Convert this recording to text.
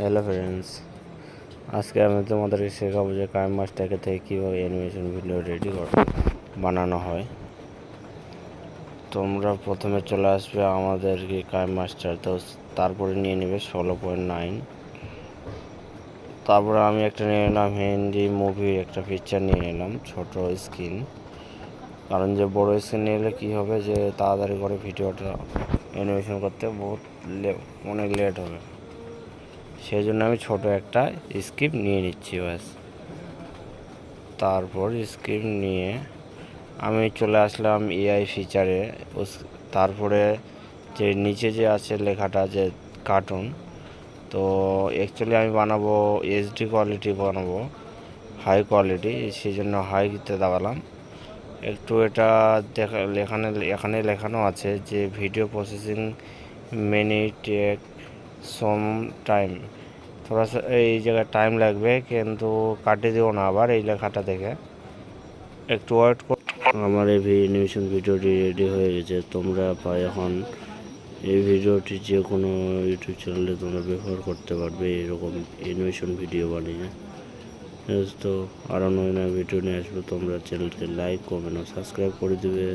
Hello friends আজকে আমি তোমাদেরকে শেখাবো যে কাইম মাস্টারকে থেকে কীভাবে অ্যানিমেশন ভিডিও রেডি বানানো হয়। তোমরা প্রথমে চলে আসবে আমাদেরকে কাইম মাস্টার, তো তারপরে নিয়ে নেবে ষোলো পয়েন্ট নাইন তারপরে আমি একটা নিয়ে নিলাম হিন্দি মুভির একটা পিকচার নিয়ে নিলাম, ছোট স্ক্রিন কারণ যে বড় স্ক্রিন নিলে কী হবে যে তাড়াতাড়ি করে ভিডিওটা অ্যানিমেশন করতে বহুত অনেক লেট হবে। সেই জন্য আমি ছোট একটা স্কিপ নিয়ে নিচ্ছি, ব্যাস। তারপর স্কিপ নিয়ে আমি চলে আসলাম এআই ফিচারে তারপরে যে নিচে যে আছে লেখাটা যে কার্টুন তো অ্যাকচুয়ালি আমি বানাবো এইচডি কোয়ালিটি বানাবো হাই কোয়ালিটি সেই জন্য হাইতে দাবালাম একটু এটা দেখা, এখানে এখানে লেখানো আছে যে video processing minute some time থোড়া এই জায়গায় টাইম লাগবে কিন্তু কাটিয়ে দিও না আবার এই লেখাটা দেখে একটু ওয়েট কর আমার এই অ্যানিমেশন ভিডিওটি রেডি হয়ে গেছে তোমরা এখন এই ভিডিওটি যে কোনো ইউটিউব চ্যানেলে তোমরা ব্যবহার করতে পারবে এরকম অ্যানিমেশন ভিডিও বানিয়ে তো আরও নয় নয় ভিডিও নিয়ে আসব তোমরা চ্যানেলকে লাইক কমেন্ট ও সাবস্ক্রাইব করে দিবে